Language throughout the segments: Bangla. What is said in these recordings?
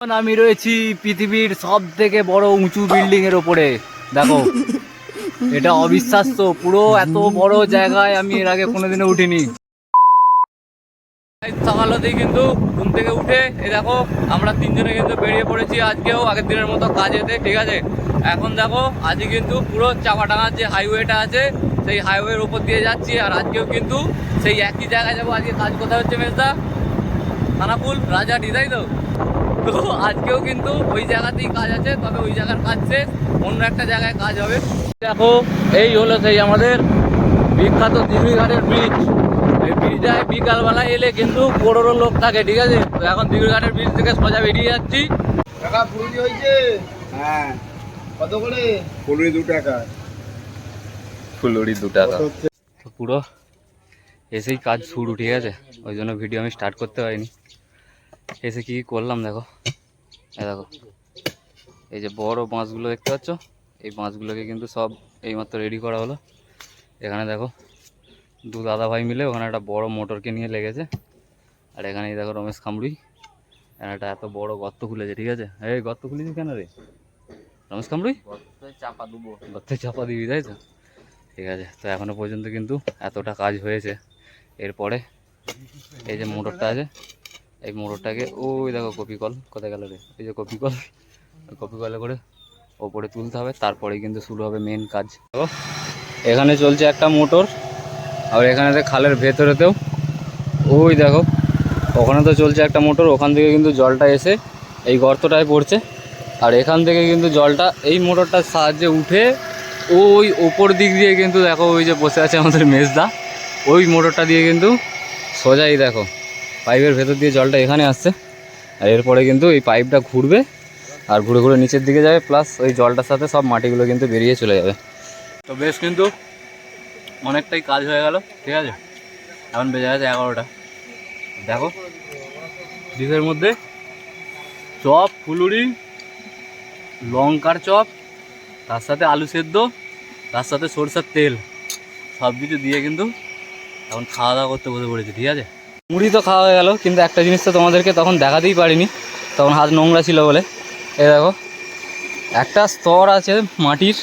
আমি রয়েছি পৃথিবীর সব থেকে বড় উঁচু বিল্ডিং এর ওপরে। দেখো, এটা অবিশ্বাস্য, পুরো এত বড় জায়গায় আমি এর আগে কোনোদিনও উঠিনি। সকাল হতেই কিন্তু ঘুম থেকে উঠে। এই দেখো, আমরা তিনজনে কিন্তু বেরিয়ে পড়েছি আজকেও আগের দিনের মতো কাজেতে, ঠিক আছে? এখন দেখো আজকে কিন্তু পুরো চাপাডাঙ্গার যে হাইওয়েটা আছে, সেই হাইওয়ের উপর দিয়ে যাচ্ছি। আর আজকেও কিন্তু সেই একই জায়গায় যাব। আজকে কাজ কোথায় হচ্ছে মেজদা? খানাপুল রাজা ডিজাই তো? তো আজকেও কিন্তু ওই জায়গাতেই কাজ আছে তবে ওই জায়গার কাজ শেষ অন্য একটা জায়গায় কাজ হবে। দেখো এই হলো সেই আমাদের বিখ্যাত দিঘিঘাটের ব্রিজ এই ব্রিজটায় বিকালবেলায় এলে কিন্তু করোড়ো লোক থাকে ঠিক আছে? তো এখন দিঘিঘাটের ব্রিজ থেকে সোজা বেরিয়ে যাচ্ছি। টাকা ফুললি হয়েছে? হ্যাঁ। কত করে? ফুলুরি দু টাকা। ফুলুরি দু টাকা। পুরো এসেই কাজ শুরু ঠিক আছে? ওই জন্য ভিডিও আমি স্টার্ট করতে পারিনি। এসে কি করলাম দেখো। দেখো। এই যে বড় বাঁশগুলো দেখতে পাচ্ছ? এই বাঁশগুলোকে কিন্তু সব এইমাত্র রেডি করা হলো। এখানে দেখো দু দাদা ভাই মিলে ওখানে একটা বড় মোটরকে নিয়ে লেগেছে। আর এখানে দেখো রমেশ খামড়ুই এখানে একটা এত বড় গর্ত খুলেছে ঠিক আছে? এই গর্ত খুলেছি কেন রে? রমেশ খামড়ুই চাপা দেবো। গর্তে চাপা দিবি তাই তো? ঠিক আছে তো এখনও পর্যন্ত কিন্তু এতটা কাজ হয়েছে। এরপরে এই যে মোটরটা আছে এই মোটরটাকে ওই দেখো কপি কল কোথায় গেল রে? এই যে কপি কল কপি কলে করে ওপরে তুলতে হবে, তারপরেই কিন্তু শুরু হবে মেন কাজ। এখানে চলছে একটা মোটর, আর এখানে তো খালের ভেতরেতেও, ওই দেখো, ওখানে তো চলছে একটা মোটর, ওখান থেকে কিন্তু জলটা এসে এই গর্তটায় পড়ছে। আর এখান থেকে কিন্তু জলটা এই মোটরটার সাহায্যে উঠে ওই ওপর দিক দিয়ে কিন্তু দেখো ওই যে বসে আছে আমাদের মেজদা, ওই মোটরটা দিয়ে কিন্তু সোজাই দেখো। পাইপের ভেতর দিয়ে জলটা এখানে আসছে। আর এরপরে কিন্তু এই পাইপটা ঘুরবে আর ঘুরে ঘুরে নিচের দিকে যাবে প্লাস ওই জলটার সাথে সব মাটিগুলো কিন্তু বেরিয়ে চলে যাবে। তো বেশ কিন্তু অনেকটাই কাজ হয়ে গেল, ঠিক আছে? এখন বেজে গেছে এগারোটা। দেখো, ডিশের মধ্যে চপ, ফুলুরি, লঙ্কার চপ, তার সাথে আলু সেদ্ধ, তার সাথে সরষের তেল সব কিছু দিয়ে কিন্তু এখন খাওয়া দাওয়া করতে বসে পড়েছি, ঠিক আছে? মুড়ি তো খাওয়া হয়ে গেল, কিন্তু একটা জিনিস তো তোমাদেরকে তখন দেখাতেই পারিনি। তখন হাত নোংরা ছিল বলে। এ দেখো, একটা স্তর আছে মাটির,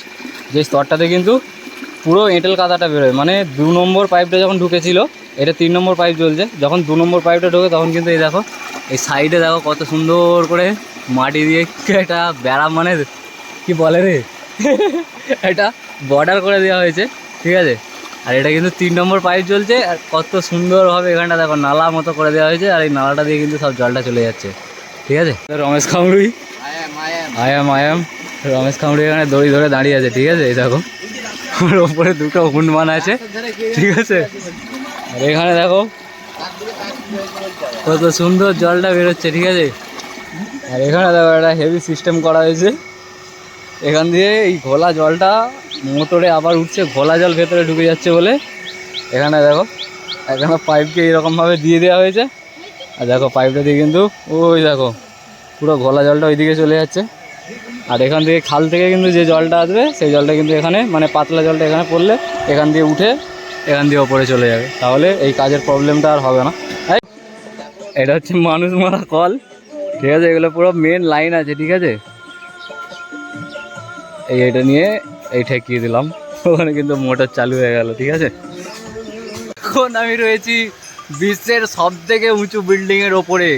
যে স্তরটাতে কিন্তু পুরো এঁটেল কাদাটা বেরোয়। মানে দু নম্বর পাইপটা যখন ঢুকেছিল, এটা তিন নম্বর পাইপ চলছে যখন দু নম্বর পাইপটা ঢোকে, তখন কিন্তু এই দেখো, এই সাইডে দেখো কত সুন্দর করে মাটি দিয়ে একটা বেড়া মানে কি বলে রে? এটা বর্ডার করে দেওয়া হয়েছে, ঠিক আছে? আর এটা কিন্তু তিন নম্বর পাইপ চলছে আর কত সুন্দরভাবে এখানটা দেখো নালা মতো করে দেওয়া হয়েছে, আর এই নালাটা দিয়ে কিন্তু সব জলটা চলে যাচ্ছে। ঠিক আছে? রমেশ খামরুই। আয়াম আয়াম রমেশ খামড়ি এখানে দড়ি ধরে দাঁড়িয়ে আছে, ঠিক আছে? এই দেখো, ওর ওপরে দুটো হুন্ডমান আছে, ঠিক আছে? আর এখানে দেখো, কত সুন্দর জলটা বেরোচ্ছে, ঠিক আছে? আর এখানে দেখো একটা হেভি সিস্টেম করা হয়েছে। এখান দিয়ে এই ঘোলা জলটা মোটরে আবার উঠছে, ঘোলা জল ভেতরে ঢুকে যাচ্ছে বলে। এখানে দেখো, এখানে পাইপকে এরকমভাবে দিয়ে দেওয়া হয়েছে। আর দেখো, পাইপটা দিয়ে কিন্তু, ওই দেখো, পুরো ঘোলা জলটা ওইদিকে চলে যাচ্ছে। আর এখান থেকে খাল থেকে কিন্তু যে জলটা আসবে, সেই জলটা কিন্তু এখানে মানে পাতলা জলটা এখানে পড়লে এখান দিয়ে উঠে, এখান দিয়ে ওপরে চলে যাবে। তাহলে এই কাজের প্রবলেমটা আর হবে না। এটা হচ্ছে মানুষ মারা কল। ঠিক আছে, এগুলো পুরো মেন লাইন আছে, ঠিক আছে? এই এটা নিয়ে এই ঠেকিয়ে দিলাম। ওখানে কিন্তু মোটর চালু হয়ে গেল, ঠিক আছে? এখন আমি রয়েছি বিশ্বের সব থেকে উঁচু বিল্ডিংয়ের ওপরে।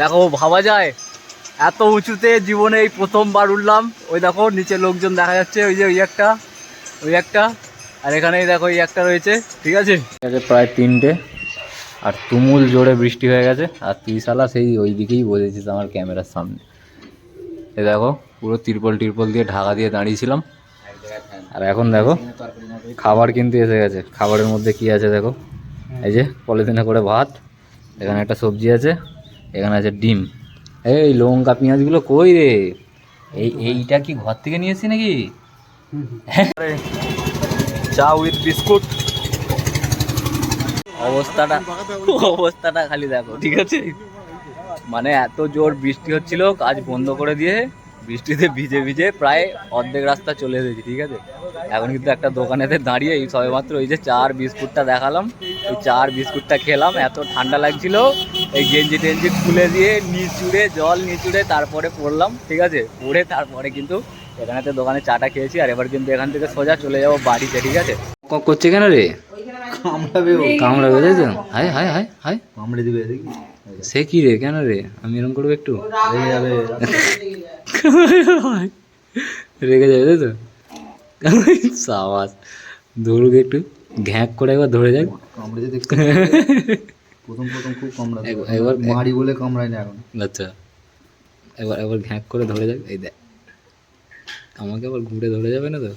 দেখো, ভাবা যায়, এত উঁচুতে জীবনে এই প্রথমবার উঠলাম। ওই দেখো, নিচে লোকজন দেখা যাচ্ছে, ওই যে ওই একটা ওই একটা। আর এখানেই দেখো ওই একটা রয়েছে, ঠিক আছে? আছে, প্রায় তিনটে। আর তুমুল জোরে বৃষ্টি হয়ে গেছে, আর তুই শালা সেই ওই দিকেই বসেছিস আমার ক্যামেরার সামনে। এ দেখো পুরো তিরপল টিরপল দিয়ে ঢাকা দিয়ে দাঁড়িয়েছিলাম। আর এখন দেখো খাবার কিন্তু এসে গেছে। খাবারের মধ্যে কি আছে দেখো? এই যে পলিথিনে করে ভাত এখানে একটা সবজি আছে এখানে আছে ডিম। এই লঙ্কা পেঁয়াজগুলো কই রে? এই এইটা কি ঘর থেকে নিয়েছি নাকি? চা উইথ বিস্কুট। অবস্থাটা অবস্থাটা খালি দেখো ঠিক আছে? মানে এত জোর বৃষ্টি হচ্ছিল কাজ বন্ধ করে দিয়ে বৃষ্টিতে ভিজে ভিজে প্রায় অর্ধেক রাস্তা চলে এসেছি ঠিক আছে? এখন কিন্তু একটা দোকানেতে দাঁড়িয়ে এই সবেমাত্র ওই যে চার বিস্কুটটা দেখালাম ওই চার বিস্কুটটা খেলাম এত ঠান্ডা লাগছিল এই গেঞ্জি টেঞ্জি খুলে দিয়ে নিচুড়ে জল নিচুড়ে তারপরে পড়লাম ঠিক আছে? পড়ে তারপরে কিন্তু এখানেতে দোকানে চাটা খেয়েছি আর এবার কিন্তু এখান থেকে সোজা চলে যাব বাড়িতে ঠিক আছে? করছে কেন রে? কামড়াবে কামড়াবে কামড়া বেঁধে তো হায় হায় হায় হায়। কামড়ে দিবে দেখি। সে কি রে? কেন রে? আমি এরকম করব একটু? রেগে যাবে তাই তো? সাবাস। ধরুক একটু। ঘ্যাঁক করে একবার ধরে যাক। প্রথম প্রথম খুব একবার- মারি বলে কামড়ায় না এখন। আচ্ছা। এবার একবার ঘ্যাঁক করে ধরে যাক। এই দেখ। আমাকে আবার ঘুরে ধরে যাবে না তো?